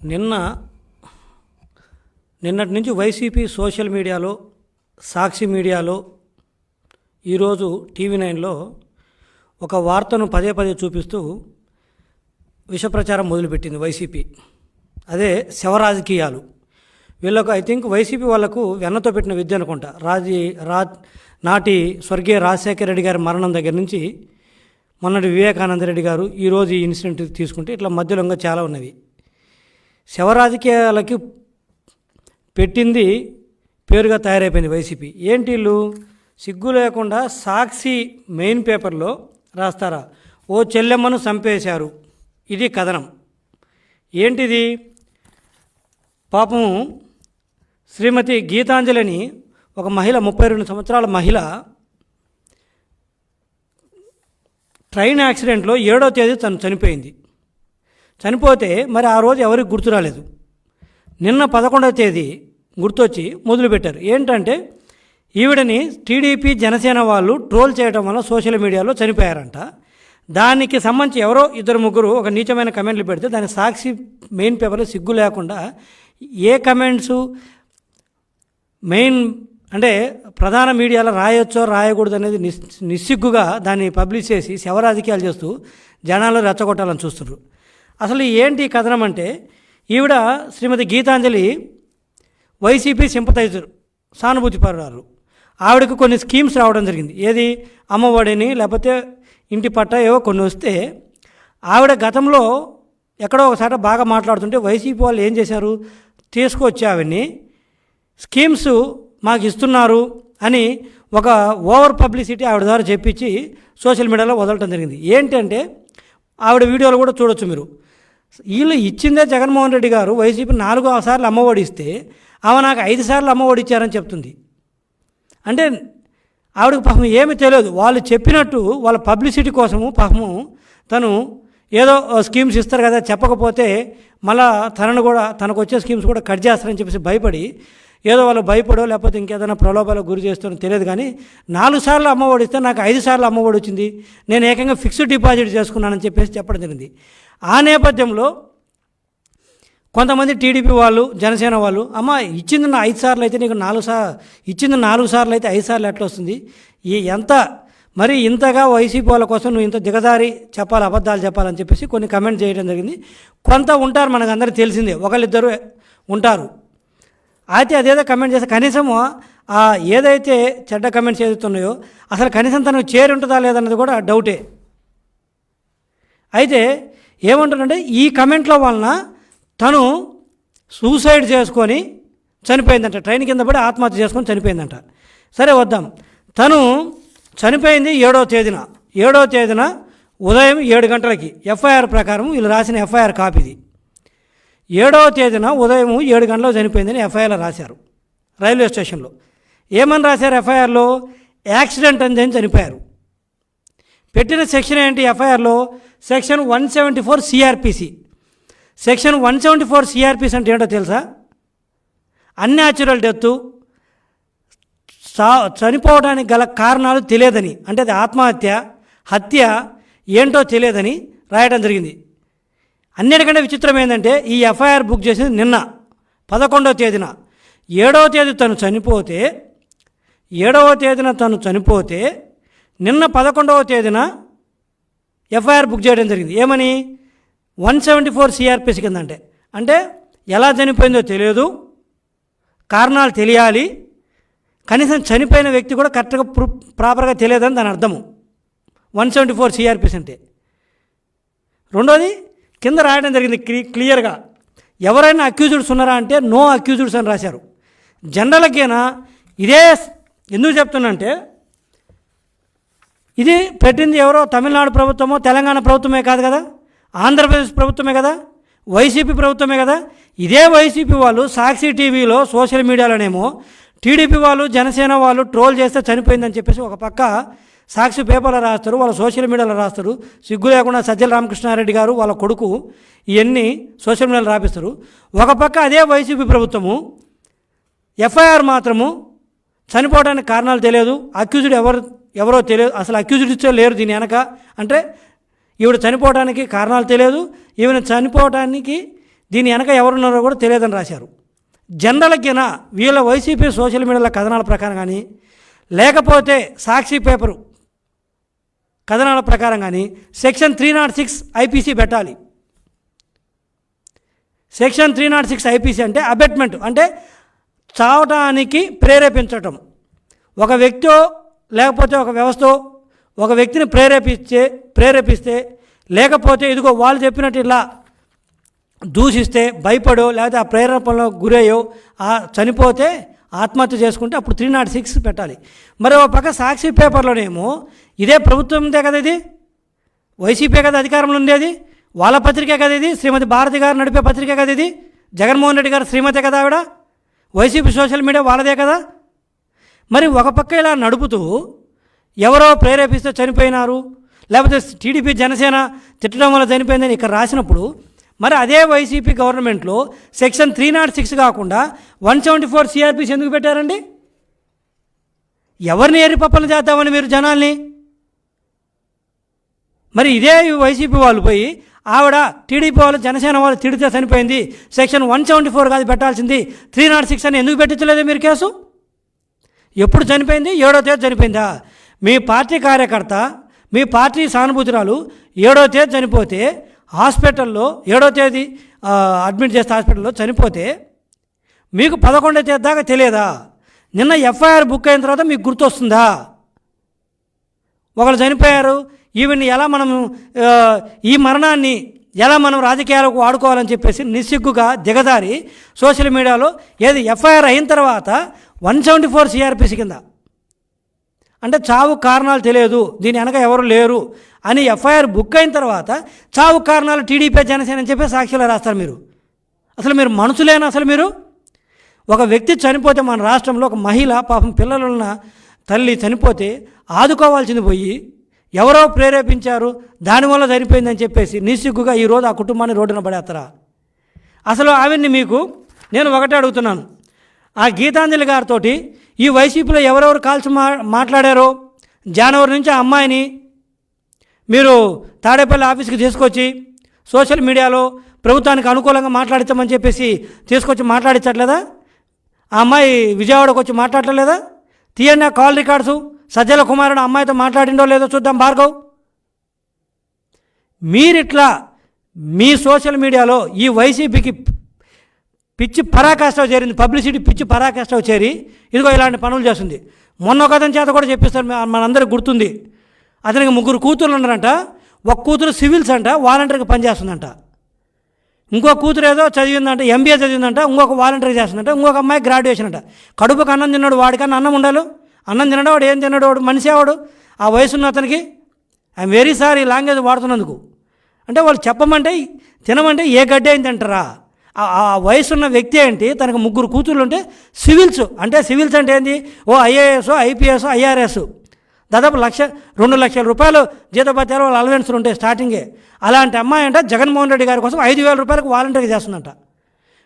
నిన్న నిన్నటి నుంచి వైసీపీ సోషల్ మీడియాలో సాక్షి మీడియాలో ఈరోజు టీవీ నైన్లో ఒక వార్తను పదే పదే చూపిస్తూ విష ప్రచారం మొదలుపెట్టింది వైసీపీ. అదే శవ రాజకీయాలు వీళ్ళకు ఐ థింక్ వైసీపీ వాళ్ళకు వెన్నతో పెట్టిన విద్య అనుకుంటా. రాజీ రా నాటి స్వర్గీయ రాజశేఖర రెడ్డి గారి మరణం దగ్గర నుంచి మొన్నటి వివేకానంద రెడ్డి గారు ఈరోజు ఈ ఇన్సిడెంట్ తీసుకుంటే ఇట్లా మధ్యలో ఇంకా చాలా ఉన్నవి. శవ రాజకీయాలకి పెట్టింది పేరుగా తయారైపోయింది వైసీపీ. ఏంటి వీళ్ళు సిగ్గు లేకుండా సాక్షి మెయిన్ పేపర్లో రాస్తారా? ఓ చెల్లెమ్మను చంపేశారు. ఇది కథనం. ఏంటిది? పాపం శ్రీమతి గీతాంజలిని ఒక మహిళ ముప్పై రెండు సంవత్సరాల మహిళ ట్రైన్ యాక్సిడెంట్లో ఏడో తేదీ తను చనిపోయింది. చనిపోతే మరి ఆ రోజు ఎవరికి గుర్తు రాలేదు. నిన్న పదకొండవ తేదీ గుర్తొచ్చి మొదలుపెట్టారు ఏంటంటే ఈవిడని టీడీపీ జనసేన వాళ్ళు ట్రోల్ చేయడం వల్ల సోషల్ మీడియాలో చనిపోయారంట. దానికి సంబంధించి ఎవరో ఇద్దరు ముగ్గురు ఒక నీచమైన కమెంట్లు పెడితే దాని సాక్షి మెయిన్ పేపర్లో సిగ్గు లేకుండా ఏ కమెంట్స్ మెయిన్ అంటే ప్రధాన మీడియాలో రాయొచ్చో రాయకూడదు అనేది నిస్ నిస్సిగ్గుగా దాన్ని పబ్లిష్ చేసి శవ రాజకీయాలు చేస్తూ జనాలు రెచ్చగొట్టాలని చూస్తున్నారు. అసలు ఏంటి ఈ కథనం అంటే ఈవిడ శ్రీమతి గీతాంజలి వైసీపీ సింపతైజర్ సానుభూతిపరారు ఆవిడకు కొన్ని స్కీమ్స్ రావడం జరిగింది. ఏది? అమ్మఒడిని లేకపోతే ఇంటి పట్ట ఏవో కొన్ని వస్తే ఆవిడ గతంలో ఎక్కడో ఒకసారి బాగా మాట్లాడుతుంటే వైసీపీ వాళ్ళు ఏం చేశారు? తీసుకొచ్చి ఆవిడ్ని స్కీమ్స్ మాకు ఇస్తున్నారు అని ఒక ఓవర్ పబ్లిసిటీ ఆవిడ ద్వారా చెప్పించి సోషల్ మీడియాలో వదలటం జరిగింది. ఏంటంటే ఆవిడ వీడియోలు కూడా చూడొచ్చు మీరు. వీళ్ళు ఇచ్చిందే జగన్మోహన్ రెడ్డి గారు వైసీపీ నాలుగు సార్లు అమ్మఒడి ఇస్తే ఆమె నాకు ఐదు సార్లు అమ్మఒడి ఇచ్చారని చెప్తుంది. అంటే ఆవిడకి పాపం ఏమీ తెలియదు. వాళ్ళు చెప్పినట్టు వాళ్ళ పబ్లిసిటీ కోసము పాపము తను ఏదో స్కీమ్స్ ఇస్తారు కదా చెప్పకపోతే మళ్ళా తనను కూడా తనకు వచ్చే స్కీమ్స్ కూడా కట్ చేస్తారని చెప్పేసి భయపడి ఏదో వాళ్ళు భయపడో లేకపోతే ఇంకేదైనా ప్రలోభాలకు గురి చేస్తారో తెలియదు కానీ నాలుగు సార్లు అమ్మఒడి ఇస్తే నాకు ఐదు సార్లు అమ్మఒడి వచ్చింది నేను ఏకంగా ఫిక్స్డ్ డిపాజిట్ చేసుకున్నానని చెప్పేసి చెప్పడం జరిగింది. ఆ నేపథ్యంలో కొంతమంది టీడీపీ వాళ్ళు జనసేన వాళ్ళు అమ్మ ఇచ్చింది నా ఐదు సార్లు అయితే నీకు నాలుగు సార్ ఇచ్చింది నాలుగు సార్లు అయితే ఐదు సార్లు ఎట్లా వస్తుంది? ఈ ఎంత మరి ఇంతగా వైసీపీ వాళ్ళ కోసం నువ్వు ఇంత దిగదారి చెప్పాలి అబద్ధాలు చెప్పాలని చెప్పేసి కొన్ని కమెంట్ చేయడం జరిగింది. కొంత ఉంటారు మనకు అందరికీ తెలిసిందే ఒకళ్ళిద్దరు ఉంటారు. అయితే అదేదో కమెంట్ చేస్తే కనీసము ఆ ఏదైతే చెడ్డ కమెంట్స్ ఏదైతున్నాయో అసలు కనీసం తనకు చేరి ఉంటుందా లేదన్నది కూడా డౌటే అయితే ఏమంటారంటే ఈ కమెంట్ల వలన తను సూసైడ్ చేసుకొని చనిపోయిందంట. ట్రైన్ కింద పడి ఆత్మహత్య చేసుకొని చనిపోయిందంట. సరే వద్దాం. తను చనిపోయింది ఏడో తేదీన. ఏడో తేదీన ఉదయం ఏడు గంటలకి. ఎఫ్ఐఆర్ ప్రకారం వీళ్ళు రాసిన ఎఫ్ఐఆర్ కాపీది. ఏడవ తేదీన ఉదయం ఏడు గంటలకు చనిపోయిందని ఎఫ్ఐఆర్లో రాశారు. రైల్వే స్టేషన్లో. ఏమని రాశారు ఎఫ్ఐఆర్లో? యాక్సిడెంట్ అని చనిపోయారు. పెట్టిన సెక్షన్ ఏంటి ఎఫ్ఐఆర్లో? Section one seventy four CrPC section one seventy four CrPC అంటే ఏంటో తెలుసా? అన్యాచురల్ డెత్ చనిపోవడానికి గల కారణాలు తెలియదని అంటే అది ఆత్మహత్య హత్య ఏంటో తెలియదని రాయడం జరిగింది. అన్నిటికంటే విచిత్రం ఏంటంటే ఈ ఎఫ్ఐఆర్ బుక్ చేసింది నిన్న పదకొండవ తేదీన. ఏడవ తేదీ తను చనిపోతే ఏడవ తేదీన తను చనిపోతే నిన్న పదకొండవ తేదీన ఎఫ్ఐఆర్ బుక్ చేయడం జరిగింది. ఏమని? వన్ సెవెంటీ ఫోర్ సిఆర్పిసి కింద అంటే అంటే ఎలా చనిపోయిందో తెలియదు. కారణాలు తెలియాలి. కనీసం చనిపోయిన వ్యక్తి కూడా కరెక్ట్గా ప్రాపర్గా తెలియదని దాని అర్థము. వన్ సెవెంటీ ఫోర్ సిఆర్పిస్ అంటే. రెండోది కింద రాయడం జరిగింది క్లియర్గా. ఎవరైనా అక్యూజ్డ్స్ ఉన్నారా అంటే నో అక్యూజ్డ్స్ అని రాశారు. జనరల్కేనా ఇదే ఎందుకు చెప్తున్నంటే ఇది పెట్టింది ఎవరో తమిళనాడు ప్రభుత్వమో తెలంగాణ ప్రభుత్వమే కాదు కదా? ఆంధ్రప్రదేశ్ ప్రభుత్వమే కదా? వైసీపీ ప్రభుత్వమే కదా? ఇదే వైసీపీ వాళ్ళు సాక్షి టీవీలో సోషల్ మీడియాలోనేమో టీడీపీ వాళ్ళు జనసేన వాళ్ళు ట్రోల్ చేస్తే చనిపోయిందని చెప్పేసి ఒక పక్క సాక్షి పేపర్లో రాస్తారు వాళ్ళ సోషల్ మీడియాలో రాస్తారు. సిగ్గు లేకుండా సజ్జల రామకృష్ణారెడ్డి గారు వాళ్ళ కొడుకు ఇవన్నీ సోషల్ మీడియాలో రాపిస్తారు. ఒక పక్క అదే వైసీపీ ప్రభుత్వము ఎఫ్ఐఆర్ మాత్రము చనిపోవడానికి కారణాలు తెలియదు. అక్యూజ్డ్ ఎవరు ఎవరో తెలియదు. అసలు అక్యూజ్డ్ ఇచ్చే లేరు దీని వెనక. అంటే ఈవిడ చనిపోవడానికి కారణాలు తెలియదు. ఈవిడ చనిపోవడానికి దీని వెనక ఎవరున్నారో కూడా తెలియదని రాశారు. జనరల్కిన వీళ్ళ వైసీపీ సోషల్ మీడియాలో కథనాల ప్రకారం కానీ లేకపోతే సాక్షి పేపరు కథనాల ప్రకారం కానీ section three not six IPC పెట్టాలి. Section three not six IPC అంటే అబెట్మెంట్ అంటే చావటానికి ప్రేరేపించటం. ఒక వ్యక్తి లేకపోతే ఒక వ్యవస్థ ఒక వ్యక్తిని ప్రేరేపించే ప్రేరేపిస్తే లేకపోతే ఇదిగో వాళ్ళు చెప్పినట్టు ఇలా దూషిస్తే భయపడో లేకపోతే ఆ ప్రేరేపణలో గురయ్యో ఆ చనిపోతే ఆత్మహత్య చేసుకుంటే అప్పుడు త్రీ నాట్ సిక్స్ పెట్టాలి. మరి ఒక పక్క సాక్షి పేపర్లోనేమో ఇదే ప్రభుత్వందే కదా ఇది? వైసీపీ కదా అధికారంలో ఉండేది వాళ్ళ పత్రికే కదా ఇది? శ్రీమతి భారతి గారు నడిపే పత్రికే కదా ఇది? జగన్మోహన్ రెడ్డి గారు శ్రీమతే కదా ఆవిడ? వైసీపీ సోషల్ మీడియా వాళ్ళదే కదా? మరి ఒక పక్క ఇలా నడుపుతూ ఎవరో ప్రేరేపిస్తే చనిపోయినారు లేకపోతే టీడీపీ జనసేన తిట్టడం వల్ల చనిపోయిందని ఇక్కడ రాసినప్పుడు మరి అదే వైసీపీ గవర్నమెంట్లో సెక్షన్ త్రీ నాట్ సిక్స్ కాకుండా వన్ సెవెంటీ ఫోర్ సిఆర్పిసి ఎందుకు పెట్టారండి? ఎవరిని ఎరిపప్పలు చేద్దామని మీరు జనాల్ని? మరి ఇదే వైసీపీ వాళ్ళు పోయి ఆవిడ టీడీపీ వాళ్ళు జనసేన వాళ్ళు తిడితే చనిపోయింది సెక్షన్ వన్ సెవెంటీ ఫోర్ కాదు పెట్టాల్సింది త్రీ నాట్ సిక్స్ అని ఎందుకు పెట్టించలేదు మీరు కేసు? ఎప్పుడు చనిపోయింది? ఏడో తేదీ చనిపోయిందా? మీ పార్టీ కార్యకర్త మీ పార్టీ సానుభూతురాలు ఏడో తేదీ చనిపోతే హాస్పిటల్లో ఏడో తేదీ అడ్మిట్ చేస్తే హాస్పిటల్లో చనిపోతే మీకు పదకొండో తేదీ దాకా తెలియదా? నిన్న ఎఫ్ఐఆర్ బుక్ అయిన తర్వాత మీకు గుర్తొస్తుందా? ఒకరు చనిపోయారు ఈవెన్ ఎలా మనం ఈ మరణాన్ని ఎలా మనం రాజకీయాలకు వాడుకోవాలని చెప్పేసి నిస్సిగ్గుగా దిగదారి సోషల్ మీడియాలో ఏది ఎఫ్ఐఆర్ అయిన తర్వాత వన్ సెవెంటీ ఫోర్ సిఆర్పిసి కింద. అంటే చావు కారణాలు తెలియదు దీని వెనక ఎవరు లేరు అని ఎఫ్ఐఆర్ బుక్ అయిన తర్వాత చావు కారణాలు టీడీపీ జనసేన అని చెప్పి సాక్షిలో రాస్తారు మీరు. అసలు మీరు మనుషులేనా అసలు మీరు? ఒక వ్యక్తి చనిపోతే మన రాష్ట్రంలో ఒక మహిళ పాపం పిల్లలున్న తల్లి చనిపోతే ఆదుకోవాల్సింది పోయి ఎవరో ప్రేరేపించారు దానివల్ల సరిపోయిందని చెప్పేసి నిస్సిగ్గుగా ఈరోజు ఆ కుటుంబాన్ని రోడ్డున పడేస్తారా? అసలు ఆవిడ్ని మీకు నేను ఒకటే అడుగుతున్నాను. ఆ గీతాంజలి గారితో ఈ వైసీపీలో ఎవరెవరు కాల్చి మా మాట్లాడారో జనవరి నుంచి ఆ అమ్మాయిని మీరు తాడేపల్లి ఆఫీస్కి తీసుకొచ్చి సోషల్ మీడియాలో ప్రభుత్వానికి అనుకూలంగా మాట్లాడించమని చెప్పేసి తీసుకొచ్చి మాట్లాడించట్లేదా ఆ అమ్మాయి విజయవాడకు వచ్చి మాట్లాడలేదా తీయండి ఆ కాల్ రికార్డ్స్. సజ్జల కుమారుడు అమ్మాయితో మాట్లాడిండో లేదో చూద్దాం భార్గవ్. మీరిట్లా మీ సోషల్ మీడియాలో ఈ వైసీపీకి పిచ్చి పరాకాష్ఠ చేరింది పబ్లిసిటీ పిచ్చి పరాకాష్ఠ చేరి ఇదిగో ఇలాంటి పనులు చేస్తుంది. మొన్న ఒక అతని చేత కూడా చెప్పిస్తారు మన- మనందరికి గుర్తుంది. అతనికి ముగ్గురు కూతుర్లు ఉన్నారంట ఒక కూతురు సివిల్స్ అంట వాలంటీర్గా పనిచేస్తుందంట. ఇంకో కూతురు ఏదో చదివిందంట ఎంబీఏ చదివిందంట ఇంకొక వాలంటీర్ చేస్తుందంట ఇంకొక అమ్మాయి గ్రాడ్యుయేషన్ అంట. కడుపుకు అన్నం తిన్నాడు వాడికన్నా అన్నం ఉండాలి? అన్నం తినడా వాడు ఏం తిన్నాడు వాడు మనిషి వాడు ఆ వయసున్న అతనికి ఐఎమ్ వెరీ సారీ లాంగ్వేజ్ వాడుతున్నందుకు. అంటే వాళ్ళు చెప్పమంటే తినమంటే ఏ గడ్డి అయింది అంటారా ఆ- ఆ వయసున్న వ్యక్తి ఏంటి? తనకు ముగ్గురు కూతుర్లు ఉంటే సివిల్స్ అంటే సివిల్స్ అంటే ఏంటి ఓ ఐఏఎస్ ఐపీఎస్ ఐఆర్ఎస్. దాదాపు లక్ష రెండు లక్షల రూపాయలు జీతభత్యాలు వాళ్ళ అలవెన్స్లు ఉంటాయి స్టార్టింగే అలాంటి అమ్మాయి అంటే జగన్మోహన్ రెడ్డి గారి కోసం ఐదు వేల రూపాయలకు వాలంటీర్గా చేస్తుందంట.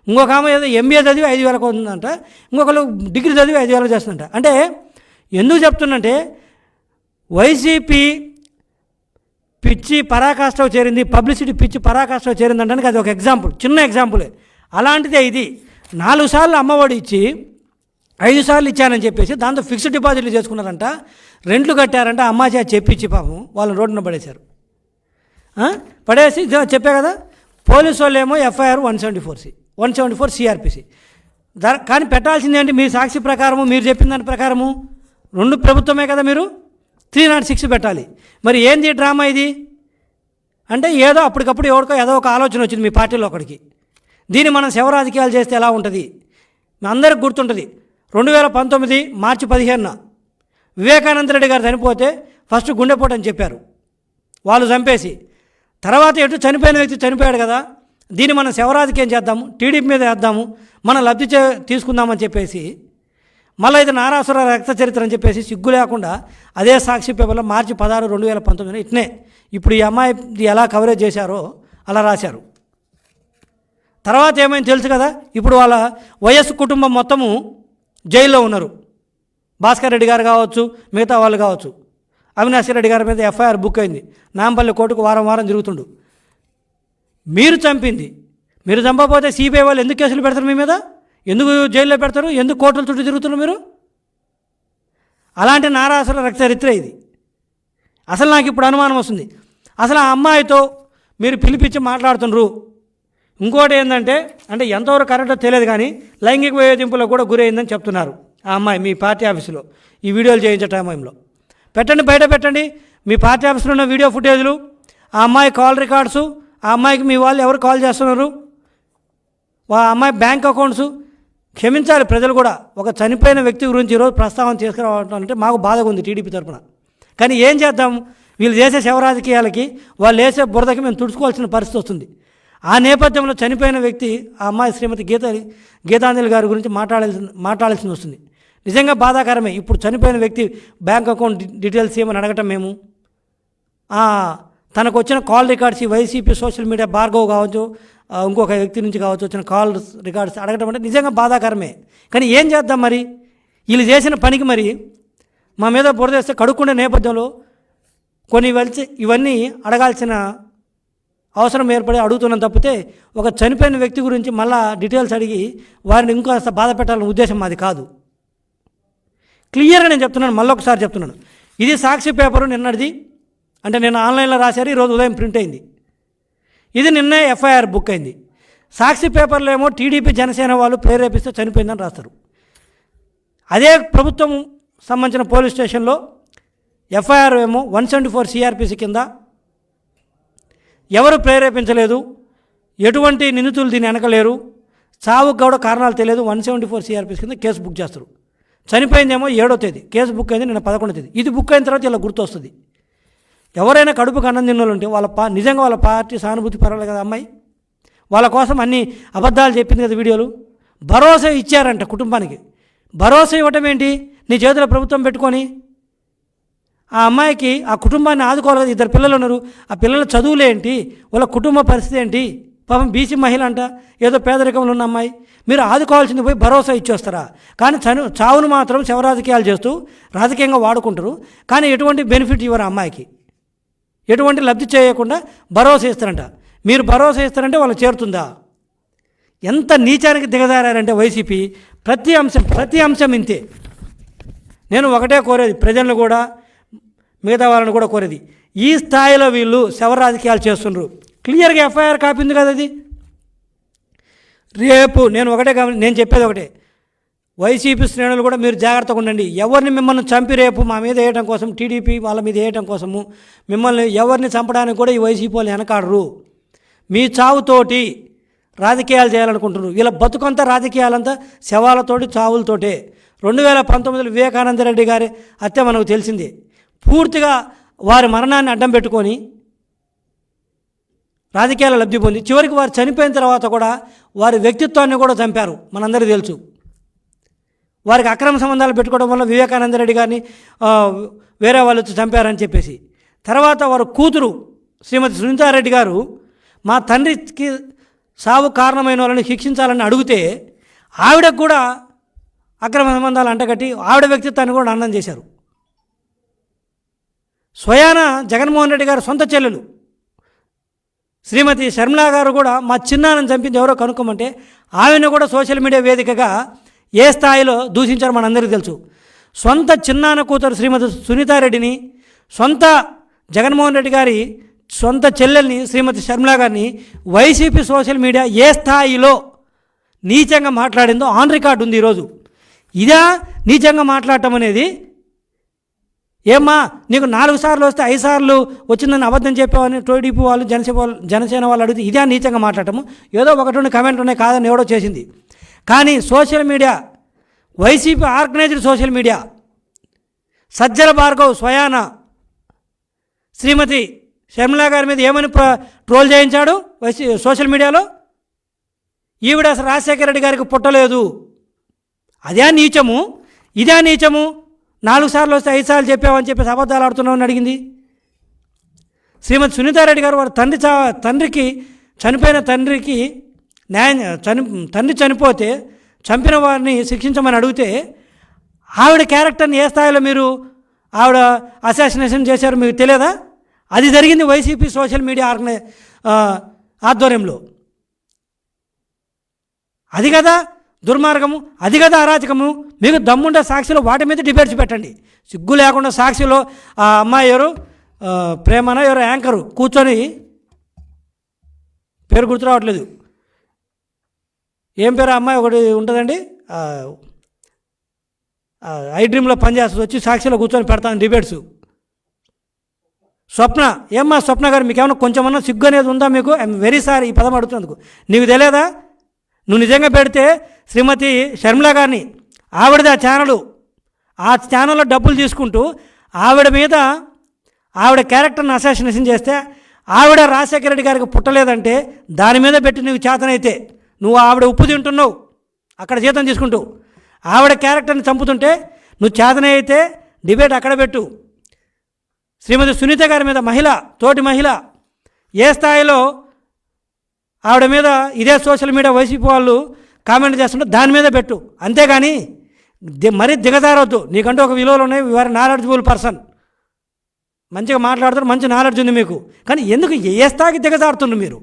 ఇంకొక ఆమె ఏదో ఎంబీఏ చదివి ఐదు వేలకు ఉందంట ఇంకొకరు డిగ్రీ చదివి ఐదు వేలకు చేస్తుందంట. అంటే ఎందుకు చెప్తున్నంటే వైసీపీ పిచ్చి పరాకాష్ఠకు చేరింది పబ్లిసిటీ పిచ్చి పరాకాష్ఠకు చేరింది అంటే అది ఒక ఎగ్జాంపుల్ చిన్న ఎగ్జాంపులే. అలాంటిదే ఇది. నాలుగు సార్లు అమ్మఒడి ఇచ్చి ఐదు సార్లు ఇచ్చానని చెప్పేసి దాంతో ఫిక్స్డ్ డిపాజిట్లు చేసుకున్నారంట రెంట్లు కట్టారంట అమ్మాజీ చేత చెప్పించి పాపం వాళ్ళని రోడ్డున పడేశారు. పడేసి చెప్పే కదా పోలీసు వాళ్ళు ఏమో FIR one seventy four C one seventy four CrPC ధర కానీ పెట్టాల్సింది ఏంటి? మీ సాక్షి ప్రకారము మీరు చెప్పిన దాని ప్రకారము? రెండు ప్రభుత్వమే కదా మీరు? త్రీ నాట్ సిక్స్ పెట్టాలి. మరి ఏంది డ్రామా ఇది? అంటే ఏదో అప్పటికప్పుడు ఎవరికో ఏదో ఒక ఆలోచన వచ్చింది మీ పార్టీలో ఒకడికి. దీన్ని మనం శవ రాజకీయాలు చేస్తే ఎలా ఉంటుంది? అందరికి గుర్తుంటుంది. రెండు వేల పంతొమ్మిది మార్చి పదిహేనున వివేకానంద రెడ్డి గారు చనిపోతే ఫస్ట్ గుండెపోటు అని చెప్పారు. వాళ్ళు చంపేసి. తర్వాత ఎటు చనిపోయిన వ్యక్తి చనిపోయాడు కదా? దీన్ని మనం శవరాజకీయం చేద్దాము టీడీపీ మీద వేద్దాము మనం లబ్ధి చే తీసుకుందామని చెప్పేసి మళ్ళీ ఇది నారాసుర రక్త చరిత్ర అని చెప్పేసి సిగ్గు లేకుండా అదే సాక్షి పేపర్లో మార్చి పదహారు రెండు వేల పంతొమ్మిదిన ఇట్నే ఇప్పుడు ఈ అమ్మాయి ఎలా కవరేజ్ చేశారో అలా రాశారు. తర్వాత ఏమైంది తెలుసు కదా? ఇప్పుడు వాళ్ళ వయస్సు కుటుంబం మొత్తము జైల్లో ఉన్నారు. భాస్కర్ రెడ్డి గారు కావచ్చు మిగతా వాళ్ళు కావచ్చు. అవినాష్ రెడ్డి గారి మీద ఎఫ్ఐఆర్ బుక్ అయింది. నాంపల్లి కోర్టుకు వారం వారం తిరుగుతుండు. మీరు చంపింది. మీరు చంపకపోతే సిబిఐ వాళ్ళు ఎందుకు కేసులు పెడతారు మీ మీద? ఎందుకు జైల్లో పెడతారు? ఎందుకు కోర్టుల చుట్టూ తిరుగుతున్నారు మీరు? అలాంటి నారాసుల రక్తచరిత్ర ఇది. అసలు నాకు ఇప్పుడు అనుమానం వస్తుంది. అసలు ఆ అమ్మాయితో మీరు పిలిపించి మాట్లాడుతున్నారు ఇంకోటి ఏంటంటే అంటే ఎంతవరకు కరెక్టో తెలియదు కానీ లైంగిక వేధింపులకు కూడా గురైందని చెప్తున్నారు ఆ అమ్మాయి మీ పార్టీ ఆఫీసులో ఈ వీడియోలు చేయించే టైంలో. పెట్టండి బయట పెట్టండి. మీ పార్టీ ఆఫీసులో ఉన్న వీడియో ఫుటేజ్లు ఆ అమ్మాయి కాల్ రికార్డ్స్ ఆ అమ్మాయికి మీ వాళ్ళు ఎవరు కాల్ చేస్తున్నారు? ఆ అమ్మాయి బ్యాంక్ అకౌంట్స్ క్షమించాలి ప్రజలు కూడా. ఒక చనిపోయిన వ్యక్తి గురించి ఈరోజు ప్రస్తావన తీసుకురావడం అంటే మాకు బాధగా ఉంది టీడీపీ తరఫున కానీ ఏం చేద్దాం? వీళ్ళు చేసే శివ రాజకీయాలకి వాళ్ళు వేసే బురదకి మేము తుడుచుకోవాల్సిన పరిస్థితి వస్తుంది. ఆ నేపథ్యంలో చనిపోయిన వ్యక్తి ఆ అమ్మాయి శ్రీమతి గీత గీతాంజలి గారి గురించి మాట్లాడాల్సి మాట్లాడాల్సి వస్తుంది. నిజంగా బాధాకరమే. ఇప్పుడు చనిపోయిన వ్యక్తి బ్యాంక్ అకౌంట్ డీటెయిల్స్ ఏమని అడగటం మేము? తనకు వచ్చిన కాల్ రికార్డ్స్ ఈ వైసీపీ సోషల్ మీడియా భార్గవ్ కావచ్చు ఇంకొక వ్యక్తి నుంచి కావచ్చు వచ్చిన కాల్ రికార్డ్స్ అడగడం అంటే నిజంగా బాధాకరమే. కానీ ఏం చేద్దాం మరి? వీళ్ళు చేసిన పనికి మరి మా మీద బురదేస్తే కడుక్కునే నేపథ్యంలో కొన్ని వెళ్చి ఇవన్నీ అడగాల్సిన అవసరం ఏర్పడి అడుగుతున్నాం తప్పితే ఒక చనిపోయిన వ్యక్తి గురించి మళ్ళా డీటెయిల్స్ అడిగి వారిని ఇంకాస్త బాధ పెట్టాలనే ఉద్దేశం మాది కాదు. క్లియర్గా నేను చెప్తున్నాను మళ్ళొకసారి చెప్తున్నాను. ఇది సాక్షి పేపరు నిన్నటిది. అంటే నేను ఆన్లైన్లో రాశారు ఈరోజు ఉదయం ప్రింట్ అయింది. ఇది నిన్నే ఎఫ్ఐఆర్ బుక్ అయింది. సాక్షి పేపర్లో ఏమో టీడీపీ జనసేన వాళ్ళు ప్రేరేపిస్తే చనిపోయిందని రాస్తారు. అదే ప్రభుత్వం సంబంధించిన పోలీస్ స్టేషన్లో ఎఫ్ఐఆర్ ఏమో వన్ సెవెంటీ ఫోర్ సిఆర్పిసి కింద ఎవరు ప్రేరేపించలేదు ఎటువంటి నిందితులు దీన్ని వెనకలేరు చావుకు కూడా కారణాలు తెలియదు వన్ సెవెంటీ ఫోర్ సిఆర్పిసి కింద కేసు బుక్ చేస్తారు. చనిపోయిందేమో ఏడో తేదీ కేసు బుక్ అయింది నిన్న పదకొండో తేదీ. ఇది బుక్ అయిన తర్వాత ఇలా గుర్తొస్తుంది. ఎవరైనా కడుపుకు అన్నం ఉంటే వాళ్ళ పా నిజంగా వాళ్ళ పార్టీ సానుభూతి పర్వాలేదు కదా అమ్మాయి? వాళ్ళ కోసం అన్ని అబద్ధాలు చెప్పింది కదా వీడియోలు? భరోసా ఇచ్చారంట కుటుంబానికి. భరోసా ఇవ్వటం ఏంటి? నీ చేతిలో ప్రభుత్వం పెట్టుకొని? ఆ అమ్మాయికి ఆ కుటుంబాన్ని ఆదుకోవాలి ఇద్దరు పిల్లలు ఉన్నారు. ఆ పిల్లల చదువులేంటి వాళ్ళ కుటుంబ పరిస్థితి ఏంటి? పాపం బీసీ మహిళ అంట ఏదో పేదరికంలో ఉన్న అమ్మాయి. మీరు ఆదుకోవాల్సింది పోయి భరోసా ఇచ్చేస్తారా? కానీ చను చావును మాత్రం శవరాజకీయాలు చేస్తూ రాజకీయంగా వాడుకుంటారు. కానీ ఎటువంటి బెనిఫిట్ ఇవ్వరు అమ్మాయికి. ఎటువంటి లబ్ధి చేయకుండా భరోసా ఇస్తారంట. మీరు భరోసా ఇస్తారంటే వాళ్ళు చేరుతుందా? ఎంత నీచానికి దిగజారంటే వైసీపీ ప్రతి అంశం ప్రతి అంశం ఇంతే. నేను ఒకటే కోరేది ప్రజలను కూడా మిగతా వాళ్ళని కూడా కోరేది. ఈ స్థాయిలో వీళ్ళు శవ రాజకీయాలు చేస్తున్నారు క్లియర్గా ఎఫ్ఐఆర్ కాపింది కదా అది. రేపు నేను ఒకటే గమని నేను చెప్పేది ఒకటే. వైసీపీ శ్రేణులు కూడా మీరు జాగ్రత్తగా ఉండండి. ఎవరిని మిమ్మల్ని చంపి రేపు మా మీద వేయడం కోసం టీడీపీ వాళ్ళ మీద వేయడం కోసము మిమ్మల్ని ఎవరిని చంపడానికి కూడా ఈ వైసీపీ వాళ్ళు వెనకాడరు. మీ చావుతోటి రాజకీయాలు చేయాలనుకుంటున్నారు. వీళ్ళ బతుకంతా రాజకీయాలంతా శవాలతోటి చావులతోటే. రెండు వేల పంతొమ్మిదిలో వివేకానంద రెడ్డి గారి హత్య మనకు తెలిసింది. పూర్తిగా వారి మరణాన్ని అడ్డం పెట్టుకొని రాజకీయాల లబ్ధి పొంది చివరికి వారు చనిపోయిన తర్వాత కూడా వారి వ్యక్తిత్వాన్ని కూడా చంపారు. మనందరికీ తెలుసు. వారికి అక్రమ సంబంధాలు పెట్టుకోవడం వల్ల వివేకానంద రెడ్డి గారిని వేరే వాళ్ళు వచ్చి చంపారని చెప్పేసి. తర్వాత వారు కూతురు శ్రీమతి సునీతారెడ్డి గారు మా తండ్రికి సావు కారణమైన వాళ్ళని శిక్షించాలని అడిగితే ఆవిడకు కూడా అక్రమ సంబంధాలు అంటగట్టి ఆవిడ వ్యక్తిత్వాన్ని కూడా అన్నం చేశారు. స్వయాన జగన్మోహన్ రెడ్డి గారు సొంత చెల్లెలు. శ్రీమతి శర్మిలా గారు కూడా మా చిన్నాన్నని చంపింది ఎవరో కనుక్కోమంటే ఆమెను కూడా సోషల్ మీడియా వేదికగా ఏ స్థాయిలో దూషించారో మనందరికీ తెలుసు. సొంత చిన్నాన్న కూతురు శ్రీమతి సునీతారెడ్డిని సొంత జగన్మోహన్ రెడ్డి గారి సొంత చెల్లెల్ని శ్రీమతి శర్మిల గారిని వైసీపీ సోషల్ మీడియా ఏ స్థాయిలో నీచంగా మాట్లాడిందో ఆన్ రికార్డు ఉంది ఈరోజు. ఇదా నీచంగా మాట్లాడటం అనేది. ఏమ్మా నీకు నాలుగు సార్లు వస్తే ఐదు సార్లు వచ్చిందని అబద్ధం చెప్పావని టీడీపీ వాళ్ళు జనసేన వాళ్ళు జనసేన వాళ్ళు అడిగితే ఇదే నీచంగా మాట్లాడటము. ఏదో ఒకటి రెండు కమెంట్ ఉన్నాయి కాదని ఎవడో చేసింది. కానీ social media YCP organised social media Sajjala Bhargav స్వయాన శ్రీమతి షర్మిలా గారి మీద ఏమని ప్ర ట్రోల్ చేయించాడు వైసీ సోషల్ మీడియాలో? ఈవిడ రాజశేఖర రెడ్డి గారికి పుట్టలేదు. అదే నీచము? ఇదే నీచము? నాలుగు సార్లు వస్తే ఐదు సార్లు చెప్పామని చెప్పేసి అబద్ధాలు ఆడుతున్నామని అడిగింది. శ్రీమతి సునీతారెడ్డి గారు వారి తండ్రి చా తండ్రికి చనిపోయిన తండ్రికి న్యాయం చని తండ్రి చనిపోతే చంపిన వారిని శిక్షించమని అడిగితే ఆవిడ క్యారెక్టర్ని ఏ స్థాయిలో మీరు ఆవిడ అసాసినేషన్ చేశారో మీకు తెలియదా? అది జరిగింది వైసీపీ సోషల్ మీడియా ఆర్గనై ఆధ్వర్యంలో. అది కదా దుర్మార్గము అది కదా అరాచకము. మీకు దమ్ముండే సాక్షిలో వాటి మీద డిబేట్స్ పెట్టండి. సిగ్గు లేకుండా సాక్షిలో ఆ అమ్మాయి ఎవరు? ప్రేమన ఎవరు? యాంకరు. కూర్చొని పేరు గుర్తు రావట్లేదు. ఏం పేరు అమ్మాయి ఒకటి ఉంటుందండి? ఐ డ్రీమ్లో పనిచేస్తుంది వచ్చి సాక్షిలో కూర్చొని పెడతాను డిబేట్స్. స్వప్న ఏమ్మా స్వప్న గారు మీకు ఏమన్నా కొంచెమన్నా సిగ్గు అనేది ఉందా మీకు? ఐఎమ్ వెరీ సారీ ఈ పదం అడుగుతున్నందుకు. నీకు తెలియదా నువ్వు నిజంగా పెడితే శ్రీమతి షర్మిల గారిని ఆవిడది ఆ ఛానలు. ఆ ఛానల్లో డబ్బులు తీసుకుంటూ ఆవిడ మీద ఆవిడ క్యారెక్టర్ని అసాసినేషన్ చేస్తే ఆవిడ రాజశేఖర రెడ్డి గారికి పుట్టలేదంటే దాని మీద పెట్టి నీకు చేతనైతే. నువ్వు ఆవిడ ఉప్పు తింటున్నావు. అక్కడ జీతం తీసుకుంటూ. ఆవిడ క్యారెక్టర్ని చంపుతుంటే నువ్వు చేతన అయితే డిబేట్ అక్కడ పెట్టు. శ్రీమతి సునీత గారి మీద మహిళ తోటి మహిళ ఏ స్థాయిలో ఆవిడ మీద ఇదే సోషల్ మీడియా వైసీపీ వాళ్ళు కామెంట్ చేస్తుంటే దాని మీద పెట్టు. అంతేగాని మరీ దిగజారొద్దు. నీకంటూ ఒక విలువలు ఉన్నాయి. ఆర్ నాలెడ్జబుల్ పర్సన్ మంచిగా మాట్లాడుతారు మంచి నాలెడ్జ్ ఉంది మీకు. కానీ ఎందుకు ఏ స్థాయికి దిగజారుతుండ్రు మీరు?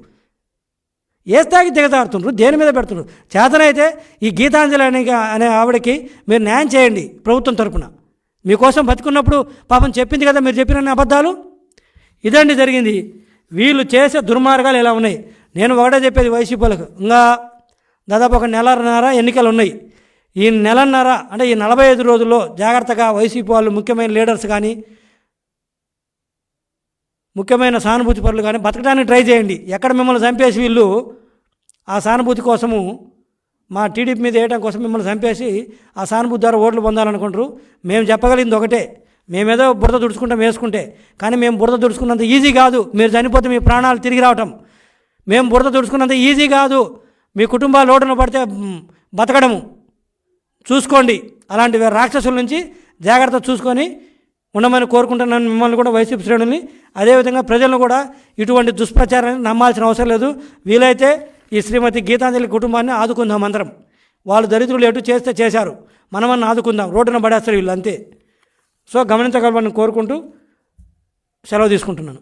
ఏ స్థాయికి దిగజారుతున్నారు దేని మీద పెడుతున్నారు చేతనైతే ఈ గీతాంజలి అనే అనే ఆవిడకి మీరు న్యాయం చేయండి ప్రభుత్వం తరపున. మీకోసం బతుకున్నప్పుడు పాపం చెప్పింది కదా మీరు చెప్పిన అబద్ధాలు? ఇదండి జరిగింది. వీళ్ళు చేసే దుర్మార్గాలు ఇలా ఉన్నాయి? నేను ఒకటే చెప్పేది వైసీపీలకు ఇంకా దాదాపు ఒక నెలన్నర ఎన్నికలు ఉన్నాయి. ఈ నెలన్నర అంటే ఈ నలభై ఐదు రోజుల్లో జాగ్రత్తగా వైసీపీ వాళ్ళు ముఖ్యమైన లీడర్స్ కానీ ముఖ్యమైన సానుభూతి పరులు కానీ బతకడానికి ట్రై చేయండి. ఎక్కడ మిమ్మల్ని చంపేసి వీళ్ళు ఆ సానుభూతి కోసము మా టీడీపీ మీద వేయడం కోసం మిమ్మల్ని చంపేసి ఆ సానుభూతి ద్వారా ఓట్లు పొందాలనుకుంటారు. మేము చెప్పగలిగింది ఒకటే. మేమేదో బురద దుడుచుకుంటాం వేసుకుంటే. కానీ మేము బురద దుడుచుకున్నంత ఈజీ కాదు. మీరు చనిపోతే మీ ప్రాణాలు తిరిగి రావటం. మేము బురద దుడుచుకున్నంత ఈజీ కాదు. మీ కుటుంబాలు లోటున పడితే బతకడము. చూసుకోండి. అలాంటి రాక్షసుల నుంచి జాగ్రత్త చూసుకొని ఉండమని కోరుకుంటున్నాను మిమ్మల్ని కూడా వైసీపీ శ్రేణుల్ని. అదేవిధంగా ప్రజలను కూడా ఇటువంటి దుష్ప్రచారాన్ని నమ్మాల్సిన అవసరం లేదు. వీలైతే ఈ శ్రీమతి గీతాంజలి కుటుంబాన్ని ఆదుకుందాం అందరం. వాళ్ళు దరిద్రులు ఎటు చేస్తే చేశారు. మనమన్నా ఆదుకుందాం. రోడ్డున పడేస్తారు వీళ్ళు అంతే సో గమనించగలమని కోరుకుంటూ సెలవు తీసుకుంటున్నాను.